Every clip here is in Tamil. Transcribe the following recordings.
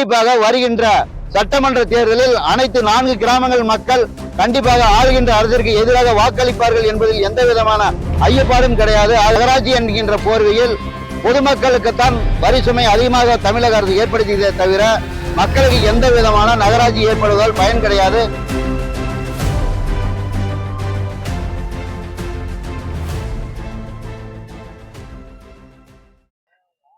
கண்டிப்பாக வருகின்ற சட்டமன்ற தேர்தலில் அனைத்து நான்கு கிராமங்கள் மக்கள் கண்டிப்பாக ஆளுகின்ற அரசிற்கு எதிராக வாக்களிப்பார்கள் என்பதில் எந்த விதமான ஐயப்பாடும் கிடையாது. நகராட்சி என்கின்ற போர்வையில் பொதுமக்களுக்குத்தான் வரி சுமை அதிகமாக தமிழக அரசு ஏற்படுத்தியதே தவிர மக்களுக்கு எந்த விதமான நகராட்சி ஏற்படுவதால் பயன் கிடையாது.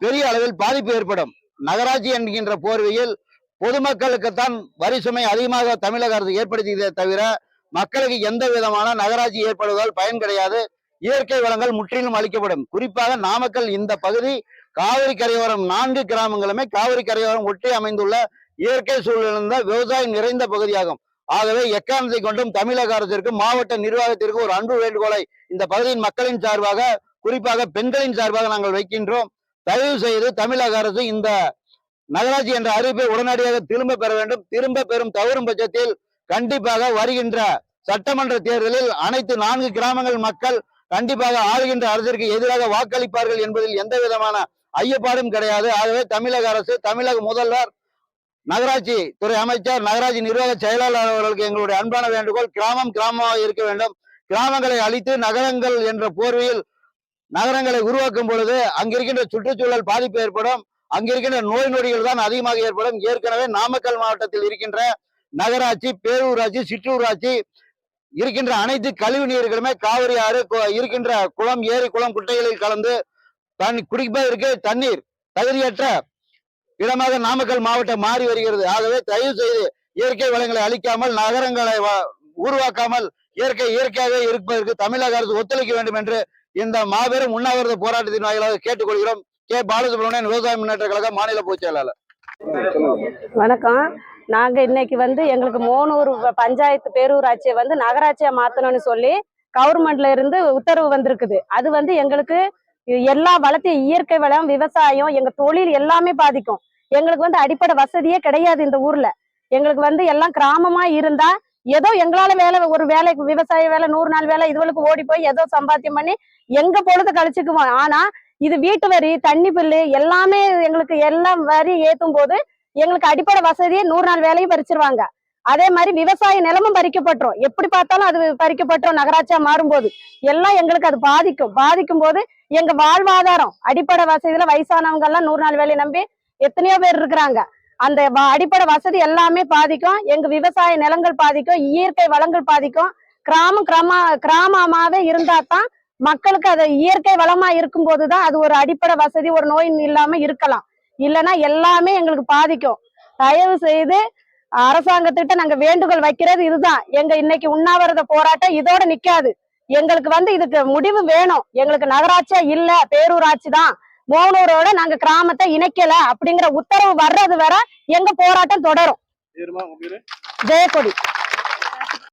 பெரிய அளவில் பாதிப்பு ஏற்படும். நகராட்சி என்கின்ற போர்வையில் பொதுமக்களுக்குத்தான் வரி சுமை அதிகமாக தமிழக அரசு ஏற்படுத்தியதே தவிர மக்களுக்கு எந்த விதமான நகராட்சி ஏற்படுவதால் பயன் கிடையாது. இயற்கை வளங்கள் முற்றிலும் அளிக்கப்படும் குறிப்பாக நாமக்கல் இந்த பகுதி காவிரி கரையோரம் நான்கு கிராமங்களுமே காவிரி கரையோரம் ஒட்டி அமைந்துள்ள இயற்கை சூழலிருந்த விவசாயம் நிறைந்த பகுதியாகும். ஆகவே எக்காரணத்தை கொண்டும் தமிழக அரசிற்கு மாவட்ட நிர்வாகத்திற்கு ஒரு அன்பு வேண்டுகோளை இந்த பகுதியின் மக்களின் சார்பாக குறிப்பாக பெண்களின் சார்பாக நாங்கள் வைக்கின்றோம். தயவு செய்து தமிழக அரசு இந்த நகராட்சி என்ற அறிவிப்பை உடனடியாக திரும்ப பெற வேண்டும். திரும்ப பெறும் தவறும் பட்சத்தில் கண்டிப்பாக வருகின்ற சட்டமன்ற தேர்தலில் அனைத்து நான்கு கிராமங்கள் மக்கள் கண்டிப்பாக ஆளுகின்ற அரசிற்கு எதிராக வாக்களிப்பார்கள் என்பதில் எந்த விதமான ஐயப்பாடும் கிடையாது. ஆகவே தமிழக அரசு தமிழக முதல்வர் நகராட்சி துறை அமைச்சர் நகராட்சி நிர்வாக செயலாளர் அவர்களுக்கு எங்களுடைய அன்பான வேண்டுகோள். கிராமம் கிராமமாக இருக்க வேண்டும். கிராமங்களை அழித்து நகரங்கள் என்ற போர்வையில் நகரங்களை உருவாக்கும் பொழுது அங்கிருக்கின்ற சுற்றுச்சூழல் பாதிப்பு ஏற்படும். அங்கிருக்கின்ற நோய் நொடிகள் தான் அதிகமாக ஏற்படும். ஏற்கனவே நாமக்கல் மாவட்டத்தில் இருக்கின்ற நகராட்சி பேரூராட்சி சிற்றூராட்சி இருக்கின்ற அனைத்து கழிவு நீர்களுமே காவிரி ஆறு கு- இருக்கின்ற குளம் ஏரி குளம் குட்டைகளில் கலந்து தண்ணி குடிப்பதற்கு தண்ணீர் தகுதியற்ற இடமாக நாமக்கல் மாவட்டம் மாறி வருகிறது. ஆகவே தயவு செய்து இயற்கை வளங்களை அழிக்காமல் நகரங்களை உருவாக்காமல் இயற்கை இயற்கையாக இருப்பதற்கு தமிழக அரசு ஒத்துழைக்க வேண்டும் என்று இந்த மாபெரும் உண்ணாவிரத போராட்டத்தின் வாயிலாக கேட்டுக்கொள்கிறோம். கே. பாலசுப்ரமணியன் விவசாய முன்னேற்ற கழக மாநில பொதுச் செயலாளர். வணக்கம். நாங்க இன்னைக்கு வந்து எங்களுக்கு மோனூர் பஞ்சாயத்து பேரூராட்சியை வந்து நகராட்சியா மாத்தணும்னு சொல்லி கவர்மெண்ட்ல இருந்து உத்தரவு வந்திருக்குது. அது வந்து எங்களுக்கு எல்லா வளத்தையும் இயற்கை வளம் விவசாயம் எங்க தொழில் எல்லாமே பாதிக்கும். எங்களுக்கு வந்து அடிப்படை வசதியே கிடையாது இந்த ஊர்ல. எங்களுக்கு வந்து எல்லாம் கிராமமா இருந்தா ஏதோ எங்களால வேலை ஒரு வேலைக்கு விவசாய வேலை நூறு நாள் வேலை இதுவளுக்கு ஓடி போய் ஏதோ சம்பாத்தியம் பண்ணி எங்க பொழுது கழிச்சுக்குவோம். ஆனா இது வீட்டு வரி தண்ணி பில்லு எல்லாமே எங்களுக்கு எல்லாம் வரி ஏத்தும் போது எங்களுக்கு அடிப்படை வசதியை நூறு நாள் வேலையும் பறிச்சிருவாங்க. அதே மாதிரி விவசாய நிலமும் பறிக்கப்பட்டுரும். எப்படி பார்த்தாலும் அது பறிக்கப்பட்டுரும் நகராட்சியா மாறும்போது. எல்லாம் எங்களுக்கு அது பாதிக்கும். பாதிக்கும் போது எங்க வாழ்வாதாரம் அடிப்படை வசதியில வயசானவங்க எல்லாம் நூறு நாள் வேலையை நம்பி எத்தனையோ பேர் இருக்கிறாங்க. அந்த வ- அடிப்படை வசதி எல்லாமே பாதிக்கும். எங்க விவசாய நிலங்கள் பாதிக்கும். இயற்கை வளங்கள் பாதிக்கும். கிராமம் கிராம கிராமமாவே இருந்தா தான் மக்களுக்கு அது இயற்கை வளமா இருக்கும் போதுதான் அது ஒரு அடிப்படை வசதி ஒரு நோய் இல்லாம இருக்கலாம். இல்லைன்னா எல்லாமே எங்களுக்கு பாதிக்கும். தயவு செய்து அரசாங்கத்திட்ட நாங்க வேண்டுகோள் வைக்கிறது இதுதான். எங்க இன்னைக்கு உண்ணாவிரத போராட்டம் இதோட நிக்காது. எங்களுக்கு வந்து இதுக்கு முடிவு வேணும். எங்களுக்கு நகராட்சியா இல்ல பேரூராட்சி தான். மோனூரோட நாங்க கிராமத்தை இணைக்கல அப்படிங்கிற உத்தரவு வர்றது வரை எங்க போராட்டம் தொடரும். ஜெயக்கொடி.